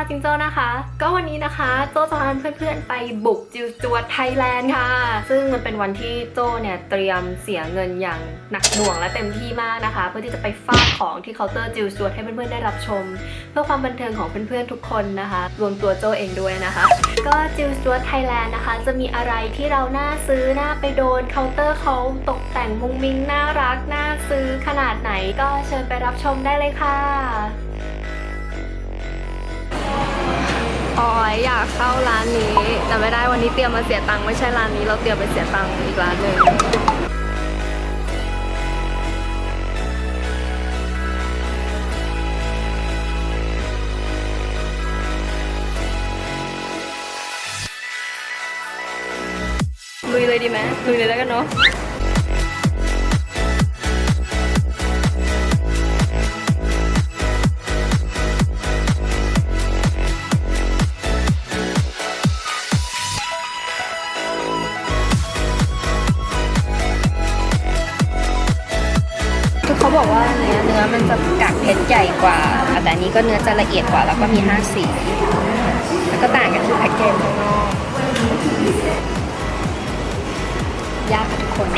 ค่ะจิงโจ้นะคะ ก็วันนี้นะคะโจ้จะพาเพื่อนๆไปบุกจิวจวดไทยแลนด์ค่ะ ซึ่งมันเป็นวันที่โจ้เนี่ยเตรียมเสียเงินอย่างหนักหน่วงและเต็มที่มากนะคะ เพื่อที่จะไปฟาดของที่เคาน์เตอร์จิวจวดให้เพื่อนๆได้รับชม เพื่อความบันเทิงของเพื่อนๆทุกคนนะคะ รวมตัวโจเองด้วยนะคะ ก็จิวส w ว r ไทยแลนด์นะคะ จะมีอะไรที่เราน่าซื้อน่าไปโดนเคาน์เตอร์เขาตกแต่งมุงมิงน่ารักน่าซื้อขนาดไหนก็เชิญไปรับชมได้เลยค่ะ ออยอยากเข้าร้านนี้ แต่ไม่ได้วันนี้เตรียมมาเสียตังค์ไม่ใช่ร้านนี้ เราเตรียมไปเสียตังค์อีกร้านหนึ่งลุยเลยดีไหมลุยเลยแล้วกันเนาะ เขาบอกว่าเนื้อเนื้อมันจะกากเพชรใหญ่กว่า แต่อันนี้ก็เนื้อจะละเอียดกว่าแล้วก็มีห้าสีแล้วก็ต่างกันที่แพ็กเกจข้างนอกยากทุกคน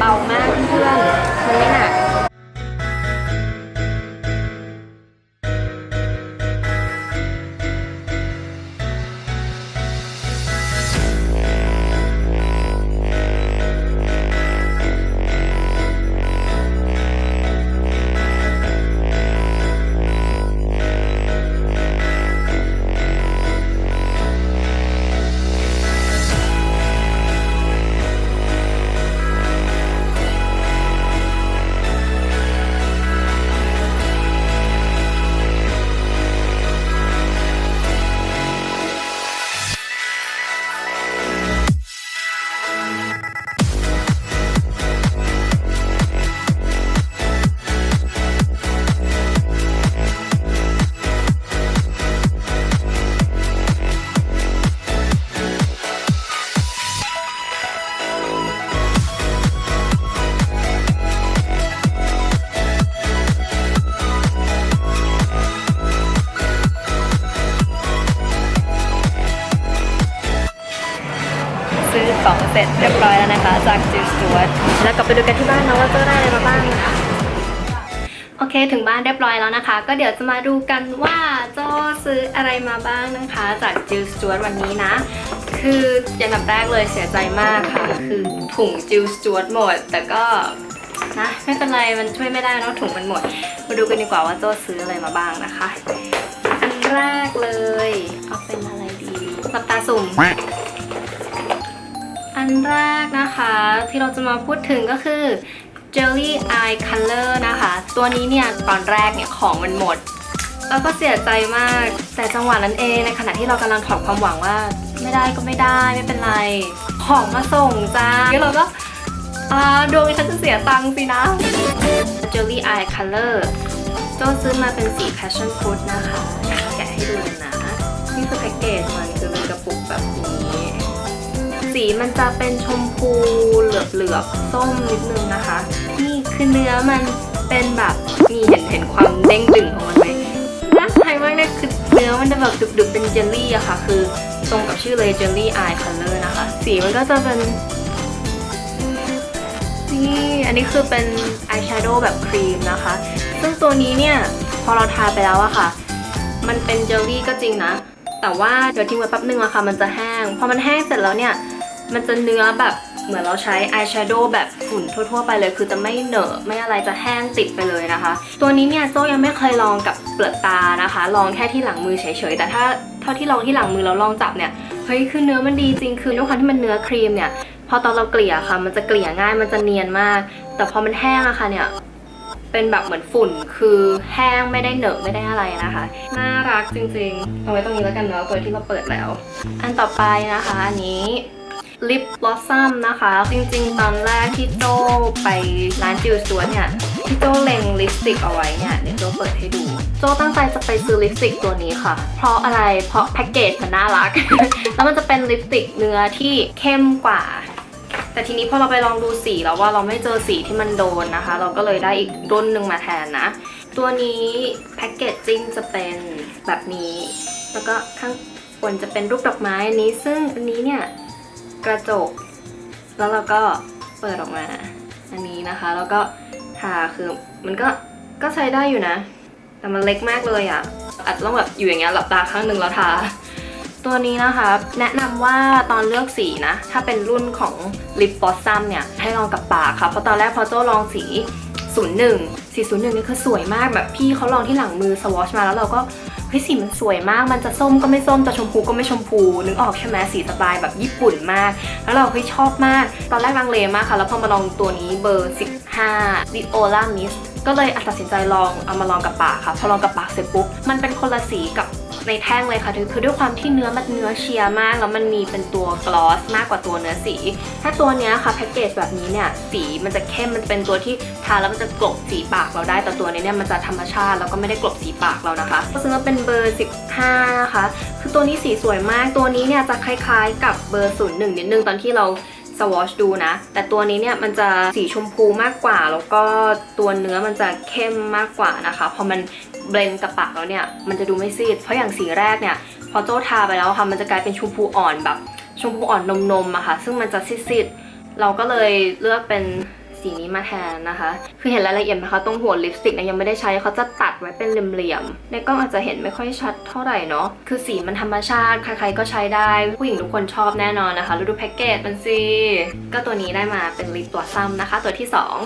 เบามาก เสร็จเรียบร้อยแล้วนะคะ จากจิวสจวตแล้วกลับไปดูกันที่บ้านนะว่าเจอได้อะไรมาบ้างนะคะโอเคถึงบ้านเรียบร้อยแล้วนะคะ ก็เดี๋ยวจะมาดูกันว่าโจาซื้ออะไรมาบ้างนะคะ จากจิลสจวตวันนี้นะ คืออย่างดับแรกเลยเสียใจมากค่ะ คือถุงจิลสจวตหมด แต่ก็นะไม่เป็นไรมันช่วยไม่ได้นอะถุงมันหมด มาดูกันดีกว่าว่าโจซื้ออะไรมาบ้างนะคะ อันแรกเลย เอาเป็นอะไรดีหลับตาสุ่ม แรกนะคะ ที่เราจะมาพูดถึงก็คือ Jelly Eye Color นะคะ ตัวนี้เนี่ยตอนแรกเนี่ยของมันหมด แล้วก็เสียใจมากแต่จังหวะนั้นเองในขณะที่เรากำลังถอดความหวังว่า ไม่ได้ก็ไม่ได้ไม่เป็นไร ของมาส่งจ้าแล้วเราก็อ่าดวงฉันจะเสียตังค์สินะ Jelly Eye Color โจซื้อมาเป็นสี Passion Fruit นะคะ แกะให้ดูเลยนะ นี่คือแพ็กเกจมันคือเป็นกระปุกแบบ สีมันจะเป็นชมพูเหลือบเหลือบๆส้มนิดนึงนะคะ นี่คือเนื้อมันเป็นแบบนี่เห็นเห็นความเด้งดึงของมันไหมน่าทานมากเนี่ยคือเนื้อมันจะแบบดึบๆเป็นเจลลี่อะค่ะ คือตรงกับชื่อเลย Jelly Eye Color นะคะ สีมันก็จะเป็นนี่อันนี้คือเป็นอายแชโดว์แบบครีมนะคะ ซึ่งตัวนี้เนี่ยพอเราทาไปแล้วอะค่ะ มันเป็นเจลลี่ก็จริงนะ แต่ว่าเดี๋ยวทิ้งไว้แป๊บนึงอะค่ะ มันจะแห้ง พอมันแห้งเสร็จแล้วเนี่ย มันจะเนื้อแบบเหมือนเราใช้อายแชโดว์แบบฝุ่นทั่ว ๆ ไปเลย คือจะไม่เหนอะไม่อะไรจะแห้งติดไปเลยนะคะ ตัวนี้เนี่ยโจยังไม่เคยลองกับเปลือกตานะคะ ลองแค่ที่หลังมือเฉยๆ แต่ถ้าเท่าที่ลองที่หลังมือแล้วลองจับเนี่ยเฮ้ยคือเนื้อมันดีจริงคือด้วยความที่มันเนื้อครีมเนี่ยพอตอนเราเกลี่ยค่ะ มันจะเกลี่ยง่ายมันจะเนียนมาก แต่พอมันแห้งอะค่ะเนี่ยเป็นแบบเหมือนฝุ่นคือแห้งไม่ได้เหนอะไม่ได้อะไรนะคะ น่ารักจริงๆ เอาไว้ตรงนี้แล้วกันเนาะตัวที่เราเปิดแล้ว อันต่อไปนะคะอันนี้ ลิปบลอสซัมนะคะ จริงๆ ตอนแรกที่โจไปร้านจิวสวนเนี่ยที่โจเล็งลิปสติกเอาไว้เนี่ยเดี๋ยวโจเปิดให้ดู โจตั้งใจจะไปซื้อลิปสติกตัวนี้ค่ะ เพราะอะไรเพราะแพ็กเกจมันน่ารัก แล้วมันจะเป็นลิปสติกเนื้อที่เข้มกว่า แต่ทีนี้พอเราไปลองดูสีแล้วว่าเราไม่เจอสีที่มันโดนนะคะ เราก็เลยได้อีกรุ่นหนึ่งมาแทนนะ ตัวนี้แพ็กเกจจิ้งจะเป็นแบบนี้ แล้วก็ข้างบนจะเป็นรูปดอกไม้อันนี้ซึ่งอันนี้เนี่ย กระจก แล้วเราก็เปิดออกมา อันนี้นะคะ แล้วก็ทาคือมันก็ก็ใช้ได้อยู่นะ แต่มันเล็กมากเลยอะ่ะอาจจะต้องแบบอยู่อย่างเงี้ยหลับตาข้างหนึ่งแล้วทาตัวนี้นะคะแนะนำว่าตอนเลือกสีนะ ถ้าเป็นรุ่นของลิปบอสซัมเนี่ย ให้ลองกับปากค่ะเพราะตอนแรกพอโจ้ลองสี 01สี01นี่คือสวยมากแบบพี่เขาลองที่หลังมือสวอชมาแล้วเราก็เฮ้ยสีมันสวยมาก มันจะส้มก็ไม่ส้มจะชมพูก็ไม่ชมพูนึกออกใช่ไหมสีสไตล์แบบญี่ปุ่นมาก แล้วเราเฮ้ยชอบมาก ตอนแรกลังเลมากค่ะ แล้วพอมาลองตัวนี้เบอร์ 15 Viola Mist ก็เลยตัดสินใจลองเอามาลองกับปากค่ะ พอลองกับปากเสร็จปุ๊บมันเป็นคนละสีกับ ในแท่งเลยค่ะคือคือด้วยความที่เนื้อมันเนื้อเชียร์มากแล้วมันมีเป็นตัวกลอสมากกว่าตัวเนื้อสี ถ้าตัวเนี้ยค่ะแพ็กเกจแบบนี้เนี่ยสีมันจะเข้มมันเป็นตัวที่ทาแล้วมันจะกลบสีปากเราได้แต่ตัวนี้เนี่ยมันจะธรรมชาติแล้วก็ไม่ได้กลบสีปากเรานะคะก็ซื้อมาเป็นเบอร์ 15นะคะคือตัวนี้สีสวยมากตัวนี้เนี่ยจะคล้ายๆ กับเบอร์ 01นิดนึงตอนที่เรา วอชดูนะ แต่ตัวนี้เนี่ยมันจะสีชมพูมากกว่า แล้วก็ตัวเนื้อมันจะเข้มมากกว่านะคะพอมันเบลนกับปากแล้วเนี่ยมันจะดูไม่ซีด เพราะอย่างสีแรกเนี่ยพอโจ้ทาไปแล้วค่ะมันจะกลายเป็นชมพูอ่อนแบบ ชมพูอ่อนนมๆอะค่ะ ซึ่งมันจะซีดๆเราก็เลยเลือกเป็น สีนี้มาแทนนะคะ คือเห็นรายละเอียดไหมคะ ตรงหัวลิปสติกเนี่ยยังไม่ได้ใช้เขาจะตัดไว้เป็นเหลี่ยมๆในกล้องอาจจะเห็นไม่ค่อยชัดเท่าไหร่เนาะคือสีมันธรรมชาติ ใครๆก็ใช้ได้ ผู้หญิงทุกคนชอบแน่นอนนะคะแล้วดูแพ็กเกจมันสิก็ตัวนี้ได้มาเป็นลิปตัวซ้ำนะคะ ตัวที่สอง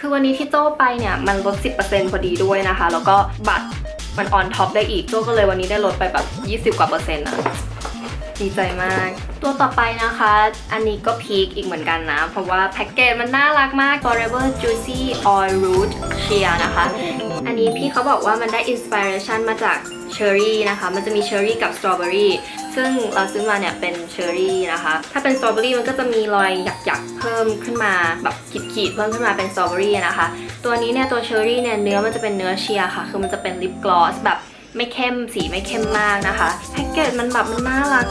คือวันนี้ที่โจ้ไปเนี่ยมันลด 10%พอดีด้วยนะคะ แล้วก็บัตรมันออนท็อปได้อีกโจ้ก็เลยวันนี้ได้ลดไปแบบ 20 กว่าเปอร์เซ็นต์อะ ดีใจมาก ตัวต่อไปนะคะ อันนี้ก็พีคอีกเหมือนกันนะ เพราะว่าแพ็กเกจมันน่ารักมาก Forever Juicy Oil Root Sheer นะคะ อันนี้พี่เขาบอกว่ามันได้อินสปิเรชันมาจากเชอร์รี่นะคะ มันจะมีเชอร์รี่กับสตรอเบอรี่ซึ่งเราซื้อมาเนี่ยเป็นเชอร์รี่นะคะ ถ้าเป็นสตรอเบอรี่มันก็จะมีรอยหยักๆเพิ่มขึ้นมาแบบขีดๆเพิ่มขึ้นมาเป็นสตรอเบอรี่นะคะ ตัวนี้เนี่ยตัวเชอร์รี่เนี่ยเนื้อมันจะเป็นเนื้อเชียร์ค่ะ คือมันจะเป็นลิปกลอสแบบ ไม่เข้มสีไม่เข้มมากนะคะแพ็กเกจมันแบบมันน่ารัก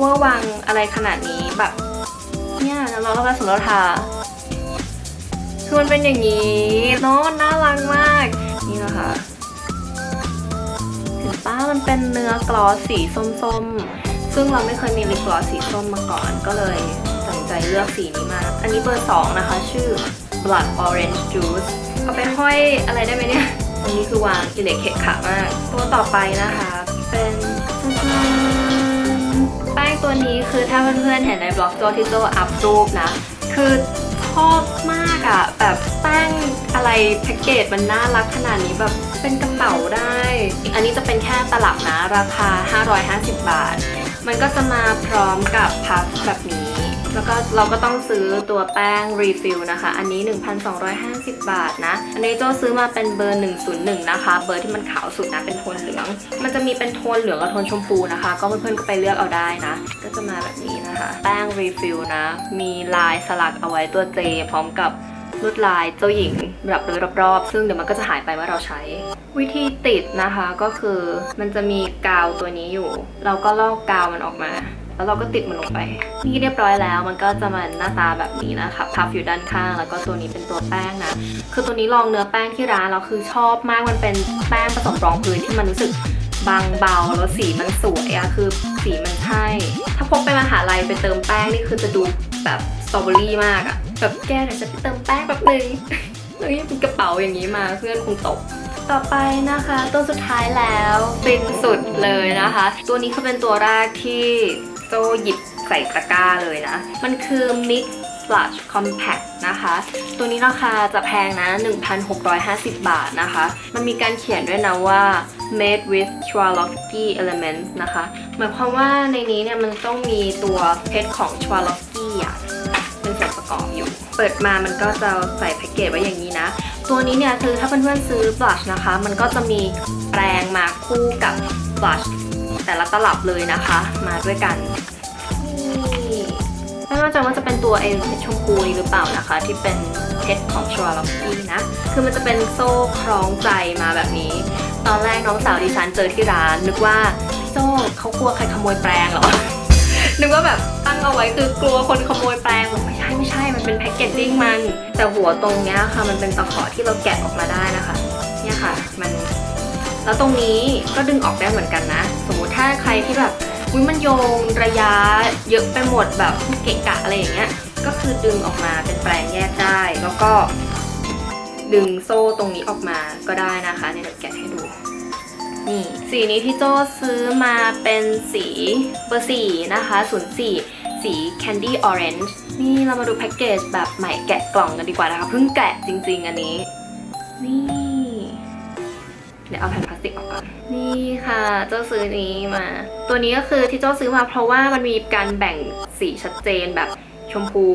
วอร์วังอะไรขนาดนี้แบบเนี่ยแล้วเราก็มาสำรทาคือมันเป็นอย่างนี้เนาะมันน่ารักมาก นี่นะคะเห็นป้ามันเป็นเนื้อกลอสสีส้มๆ ซึ่งเราไม่เคยมีลิปกลอสสีส้มมาก่อนก็เลยตัดใจเลือกสีนี้มา อันนี้เบอร์สองนะคะ ชื่อ blood orange juice เอาไปห้อยอะไรได้ไหมเนี่ย นี้คือวางกิเลสเขะขะมาก ตัวต่อไปนะคะ เป็นแป้งตัวนี้คือถ้าเพื่อนๆเห็นในบล็อกโจที่โจอัพรูปนะ คือชอบมากอะแบบแป้งอะไรแพ็กเกจมันน่ารักขนาดนี้แบบเป็นกระเป๋าได้ อันนี้จะเป็นแค่ตลับนะ ราคา 550 บาท มันก็จะมาพร้อมกับพัฟแบบนี้ แล้วก็เราก็ต้องซื้อตัวแป้งรีฟิลนะคะ อันนี้ 1,250 บาทนะ อันนี้โจซื้อมาเป็นเบอร์ 101 นะคะ เบอร์ที่มันขาวสุดนะ เป็นโทนเหลือง มันจะมีเป็นโทนเหลืองกับโทนชมพูนะคะ ก็เพื่อนๆก็ไปเลือกเอาได้นะ ก็จะมาแบบนี้นะคะ แป้งรีฟิลนะ มีลายสลักเอาไว้ตัวเจ พร้อมกับลวดลายเจ้าหญิงแบบเลยรอบๆ ซึ่งเดี๋ยวมันก็จะหายไปเมื่อเราใช้ วิธีติดนะคะก็คือมันจะมีกาวตัวนี้อยู่ เราก็ลอกกาวมันออกมา แล้วเราก็ติดมันลงไป นี่เรียบร้อยแล้วมันก็จะมาหน้าตาแบบนี้นะคะพับอยู่ด้านข้าง แล้วก็ตัวนี้เป็นตัวแป้งนะ คือตัวนี้ลองเนื้อแป้งที่ร้านเราคือชอบมากมันเป็นแป้งผสมรองพื้นที่มันรู้สึกบางเบาแล้วสีมันสวยอะคือสีมันใช่ ถ้าพกไปมหาลัยไปเติมแป้งนี่คือจะดูแบบสตรอเบอรี่มากอะแบบแก้เดี๋ยวจะไปเติมแป้งแบบนึงเฮ้ยเป็นกระเป๋าอย่างนี้มาเพื่อนคงตกต่อไปนะคะตัวสุดท้ายแล้วฟินสุดเลยนะคะ ตัวนี้คือเป็นตัวแรกที่ โจหยิบใส่ตะกร้าเลยนะ มันคือ Mix Flush Compact นะคะ ตัวนี้ราคาจะแพงนะ 1,650 บาทนะคะ มันมีการเขียนด้วยนะว่า made with Swarovski elements นะคะ หมายความว่าในนี้เนี่ยมันต้องมีตัวเพชรของ Swarovski อะเป็นส่วนประกอบอยู่ เปิดมามันก็จะใส่แพ็กเกจไว้อย่างนี้นะ ตัวนี้เนี่ยคือถ้าเพื่อนๆซื้อบลัชนะคะ มันก็จะมีแปรงมาคู่กับบลัช แต่ละตลับเลยนะคะ มาด้วยกันนี่ไม่แน่ใจว่าจะเป็นตัวเอเพชรชมพูนี้หรือเปล่านะคะ ที่เป็นเพชรของชวาล็อกกี้นะ คือมันจะเป็นโซ่คล้องใจมาแบบนี้ ตอนแรกน้องสาวดิฉันเจอที่ร้าน นึกว่าโซ่เขากลัวใครขโมยแปรงเหรอ นึกว่าแบบตั้งเอาไว้คือกลัวคนขโมยแปรงบอกไม่ใช่ไม่ใช่ มันเป็นแพ็กเกจจิ้งมัน แต่หัวตรงเนี้ยค่ะ มันเป็นตะขอที่เราแกะออกมาได้นะคะ เนี่ยค่ะ มัน แล้วตรงนี้ก็ดึงออกได้เหมือนกันนะ สมมุติ ถ้าใครที่แบบอุ้ยมันโยงระยะเยอะไปหมดแบบเกะกะอะไรอย่างเงี้ย ก็คือดึงออกมาเป็นแปรงแยกได้ แล้วก็ ดึงโซ่ตรงนี้ออกมาก็ได้นะคะเนี่ยเดี๋ยวแกะให้ดู นี่สีนี้ที่โจซื้อมาเป็นสีเบอร์สี่นะคะ04สี Candy Orange นี่เรามาดูแพ็กเกจแบบใหม่แกะกล่องกันดีกว่านะคะ เพิ่งแกะจริงๆอันนี้ นี่ ดี๋ยวเอาแผ่นพลาสติกออกก่อนนี่ค่ะเจ้าซื้อนี้มา ตัวนี้ก็คือที่เจ้าซื้อมาเพราะว่ามันมีการแบ่งสีชัดเจนแบบชมพู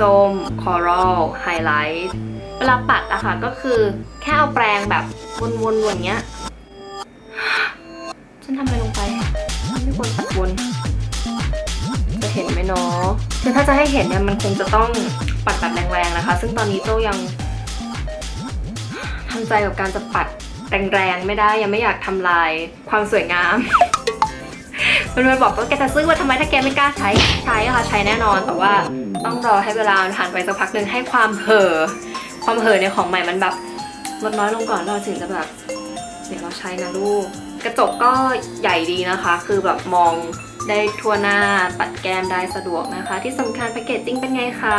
ส้มคอรัลไฮไลท์เวลาปัดอะค่ะก็คือแค่เอาแปรงแบบวนๆอย่างเงี้ยฉันทำอะไรลงไปไม่ควรปัดวนจะเห็นไหมเนาะคือถ้าจะให้เห็นเนี่ยมันคงจะต้องปัดแบบแรงๆนะคะ ซึ่งตอนนี้โจยังทำใจกับการจะปัด แรงๆไม่ได้ยังไม่อยากทำลายความสวยงามเพื่อนๆบอกว่าแกจะซื้อมาทำไมถ้าแกไม่กล้าใช้ใช้ค่ะใช้แน่นอนแต่ว่าต้องรอให้เวลาผ่านไปสักพักหนึ่งให้ความเห่อความเห่อในของใหม่มันแบบลดน้อยลงก่อนเราถึงจะแบบเดี๋ยวเราใช้นะลูก กระจกก็ใหญ่ดีนะคะ คือแบบมองได้ทั่วหน้าปัดแก้มได้สะดวกนะคะ ที่สำคัญแพคเกจจิ้งเป็นไงคะ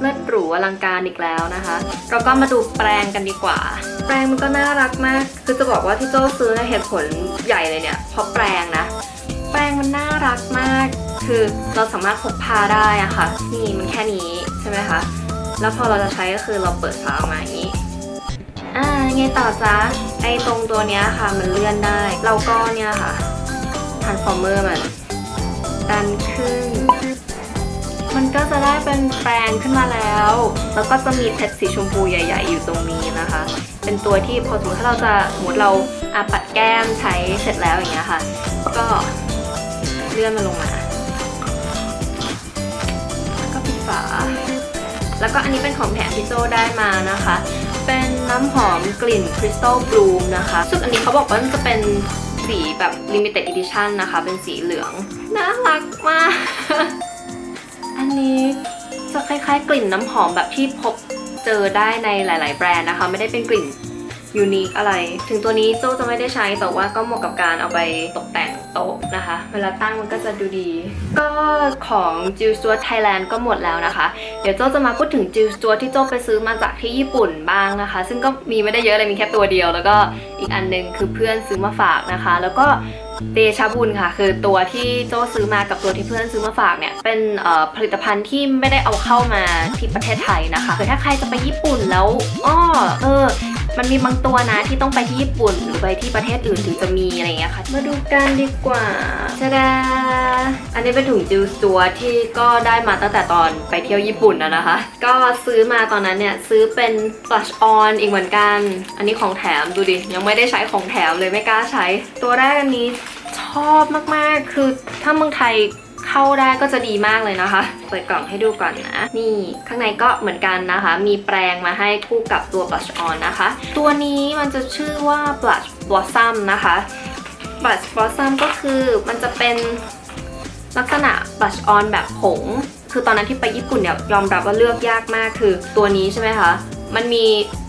เลิศหรูอลังการอีกแล้วนะคะ เราก็มาดูแปรงกันดีกว่า แปรงมันก็น่ารักมาก คือจะบอกว่าที่โจ้ซื้อนเหตุผลใหญ่เลยเนี่ยเพราะแปรงนะ แปรงมันน่ารักมาก คือเราสามารถพกพาได้อะค่ะ นี่มันแค่นี้ใช่ไหมคะ แล้วพอเราจะใช้ก็คือเราเปิดฝาออกมาอย่างนี้อ่าไงต่อจ๊ะไอ้ตรงตัวเนี้ยค่ะ มันเลื่อนได้ เราก็เนี่ยค่ะ transformer มันดัน มันก็จะได้เป็นแปรงขึ้นมาแล้ว แล้วก็จะมีเพชรสีชมพูใหญ่ ๆ อยู่ตรงนี้นะคะ เป็นตัวที่พอสมมติถ้าเราจะสมมติเราอาปัดแก้มใช้เสร็จแล้วอย่างเงี้ยค่ะ ก็เลื่อนมันลงมาแล้วก็ปิดฝา แล้วก็อันนี้เป็นของแถมที่โจได้มานะคะ เป็นน้ำหอมกลิ่น Crystal Bloom นะคะซึ่งอันนี้เขาบอกว่ามันจะเป็นสีแบบ Limited Edition นะคะ เป็นสีเหลือง น่ารักมาก อันนี้จะคล้ายๆ กลิ่นน้ำหอมแบบที่พบเจอได้ในหลาย ๆ แบรนด์นะคะ ไม่ได้เป็นกลิ่นยูนิคอะไร ถึงตัวนี้โจจะไม่ได้ใช้แต่ว่าก็เหมาะกับการเอาไปตกแต่งโต๊ะนะคะ เวลาตั้งมันก็จะดูดี ก็ของจิวซัวไทยแลนด์ก็หมดแล้วนะคะ เดี๋ยวโจจะมาพูดถึงจิวซัวที่โจไปซื้อมาจากที่ญี่ปุ่นบ้างนะคะ ซึ่งก็มีไม่ได้เยอะเลยมีแค่ตัวเดียว แล้วก็อีกอันหนึงคือเพื่อนซื้อมาฝากนะคะ แล้วก็ เดชาบุญค่ะ คือตัวที่โจซื้อมากับตัวที่เพื่อนซื้อมาฝากเนี่ย เป็นผลิตภัณฑ์ที่ไม่ได้เอาเข้ามาที่ประเทศไทยนะคะคือถ้าใครจะไปญี่ปุ่นแล้วอ้อเออ มันมีบางตัวนะที่ต้องไปที่ญี่ปุ่นหรือไปที่ประเทศอื่นถึงจะมีอะไรเงี้ยค่ะ มาดูกันดีกว่าชาดาอันนี้เป็นถุงจิวซัวที่ก็ได้มาตั้งแต่ตอนไปเที่ยวญี่ปุ่นนะนะคะ ก็ซื้อมาตอนนั้นเนี่ยซื้อเป็น blush on อีกเหมือนกัน อันนี้ของแถมดูดิ ยังไม่ได้ใช้ของแถมเลยไม่กล้าใช้ ตัวแรกอันนี้ชอบมากๆ คือถ้าเมืองไทย เข้าได้ก็จะดีมากเลยนะคะ เปิดกล่องให้ดูก่อนนะ นี่ข้างในก็เหมือนกันนะคะ มีแปรงมาให้คู่กับตัว blush on นะคะ ตัวนี้มันจะชื่อว่า blush blossom นะคะ blush blossom ก็คือมันจะเป็นลักษณะ blush on แบบผง คือตอนนั้นที่ไปญี่ปุ่นเนี่ยยอมรับว่าเลือกยากมากคือตัวนี้ใช่ไหมคะ มันมี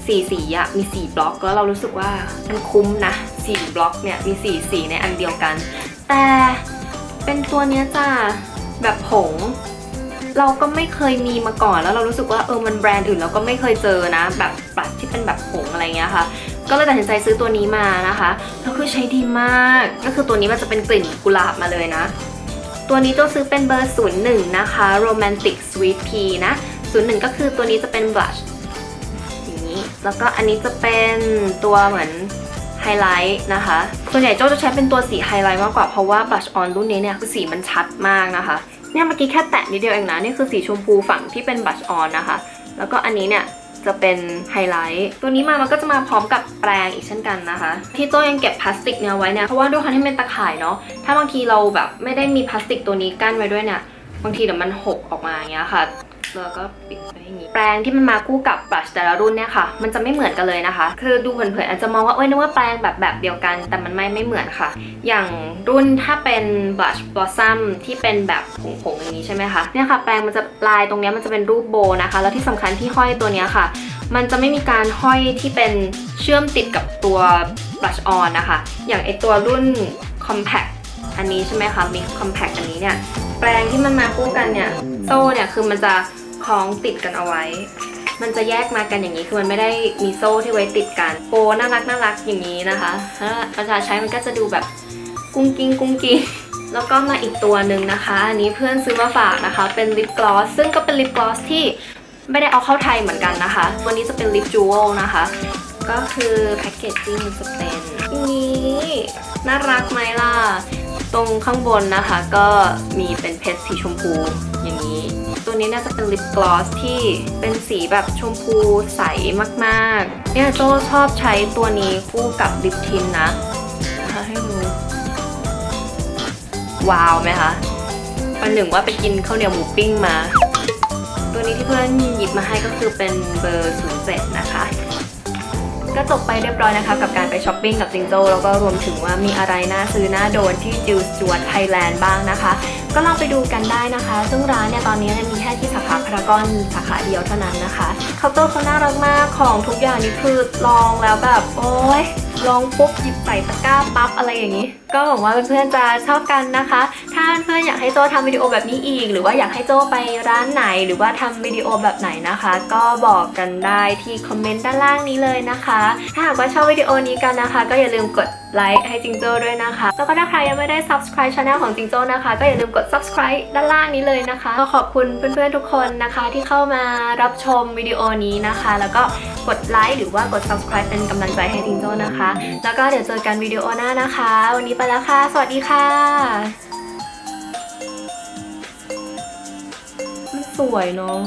สี่สีอะมีสี่บล็อกแล้วเรารู้สึกว่ามันคุ้มนะสี่บล็อกเนี่ยมีสี่สีในอันเดียวกัน แต่ เป็นตัวเนี้ยจ้าแบบผง เราก็ไม่เคยมีมาก่อนแล้วเรารู้สึกว่าเออมันแบรนด์อื่นเราก็ไม่เคยเจอนะ แบบปัดที่เป็นแบบผงอะไรเงี้ยค่ะ ก็เลยตัดสินใจซื้อตัวนี้มานะคะแล้วคือใช้ดีมากก็คือตัวนี้มันจะเป็นกลิ่นกุหลาบมาเลยนะ ตัวนี้ตัวซื้อเป็นเบอร์ 01 นะคะ Romantic Sweet Pea นะ 01 ก็คือตัวนี้จะเป็น blush อย่างนี้ แล้วก็อันนี้จะเป็นตัวเหมือน ไฮไลท์นะคะส่วนใหญ่โจ้จะใช้เป็นตัวสีไฮไลท์มากกว่าเพราะว่า blush on รุ่นนี้เนี่ยคือสีมันชัดมากนะคะ เนี่ยเมื่อกี้แค่แตะนิดเดียวเองนะ นี่คือสีชมพูฝั่งที่เป็น blush on นะคะ แล้วก็อันนี้เนี่ยจะเป็นไฮไลท์ตัวนี้มามันก็จะมาพร้อมกับแปรงอีกเช่นกันนะคะ ที่โจ้ยังเก็บพลาสติกเนี่ยไว้เนี่ยเพราะว่าด้วยความที่เป็นตะข่ายเนาะถ้าบางทีเราแบบไม่ได้มีพลาสติกตัวนี้กั้นไว้ด้วยเนี่ยบางทีเดี๋ยวมันหกออกมาอย่างเงี้ยค่ะแล้วก็ปิดไว้ แปรงที่มันมาคู่กับบลัชแต่ละรุ่นเนี่ยค่ะ มันจะไม่เหมือนกันเลยนะคะ คือดูเผินๆอาจจะมองว่าเอ้ยนึกว่าแปรงแบบแบบเดียวกัน แต่มันไม่ไม่เหมือนค่ะ อย่างรุ่นถ้าเป็น blush blossom ที่เป็นแบบผงๆอย่างนี้ใช่ไหมคะเนี่ยค่ะแปรงมันจะลายตรงนี้มันจะเป็นรูปโบนะคะ แล้วที่สำคัญที่ห้อยตัวนี้ค่ะ มันจะไม่มีการห้อยที่เป็นเชื่อมติดกับตัว blush on นะคะ อย่างไอตัวรุ่น compact อันนี้ใช่ไหมคะ mix compact อันนี้เนี่ยแปรงที่มันมาคู่กันเนี่ยโซ่เนี่ยคือมันจะ ล้องติดกันเอาไว้ มันจะแยกมากันอย่างนี้คือมันไม่ได้มีโซ่ที่ไว้ติดกันโปน่ารักน่ารักอย่างนี้นะคะถ้าประชาใช้มันก็จะดูแบบกุ้งกิ้งกุ้งกิ้งแล้วก็มาอีกตัวหนึ่งนะคะ อันนี้เพื่อนซื้อมาฝากนะคะ เป็นลิปกลอสซึ่งก็เป็นลิปกลอสที่ไม่ได้เอาเข้าไทยเหมือนกันนะคะ ตัวนี้จะเป็นลิปจูเวลนะคะ ก็คือแพคเกจจิ้งจะเป็นนี้น่ารักไหมล่ะ ตรงข้างบนนะคะ ก็มีเป็นเพชรสีชมพูอย่างนี้ ตัวนี้น่าจะเป็นลิปกลอสที่เป็นสีแบบชมพูใสมากๆ เนี่ยโจชอบใช้ตัวนี้คู่กับลิปทินนะให้ดูว้าวไหมคะประหนึ่งว่าไปกินข้าวเหนียวหมูปิ้งมา ตัวนี้ที่เพื่อนหยิบมาให้ก็คือเป็นเบอร์ 07 นะคะก็จบไปเรียบร้อยนะคะกับการไปช้อปปิ้งกับจิงโจ้แล้วก็รวมถึงว่ามีอะไรน่าซื้อน่าโดนที่จิวสจวดไทยแลนด์บ้างนะคะ ก็ลองไปดูกันได้นะคะ ซึ่งร้านเนี่ยตอนนี้มีแค่ที่สาขาพารากอนสาขาเดียวเท่านั้นนะคะเคาน์เตอร์เขาน่ารักมากของทุกอย่างนี่คือลองแล้วแบบโอ๊ยลองปุ๊บหยิบใส่ตะกร้าปั๊บอะไรอย่างนี้ ก็หวังว่าเพื่อนๆจะชอบกันนะคะ ถ้าเพื่อนๆอยากให้โจทำวิดีโอแบบนี้อีก หรือว่าอยากให้โจไปร้านไหน หรือว่าทำวิดีโอแบบไหนนะคะ ก็บอกกันได้ที่คอมเมนต์ด้านล่างนี้เลยนะคะ ถ้าหากว่าชอบวิดีโอนี้กันนะคะ ก็อย่าลืมกดไลค์ให้จิงโจ้ด้วยนะคะ แล้วก็ถ้าใครยังไม่ได้ subscribe channel ของจิงโจ้นะคะ ก็อย่าลืมกด subscribe ด้านล่างนี้เลยนะคะก็ขอบคุณเพื่อนๆทุกคนนะคะ ที่เข้ามารับชมวิดีโอนี้นะคะ แล้วก็กดไลค์หรือว่ากด subscribe เป็นกำลังใจให้จิงโจ้นะคะ แล้วก็เดี๋ยวเจอกันวิดีโอหน้านะคะ วันนี้ไปแล้วค่ะ สวัสดีค่ะมันสวยเนาะ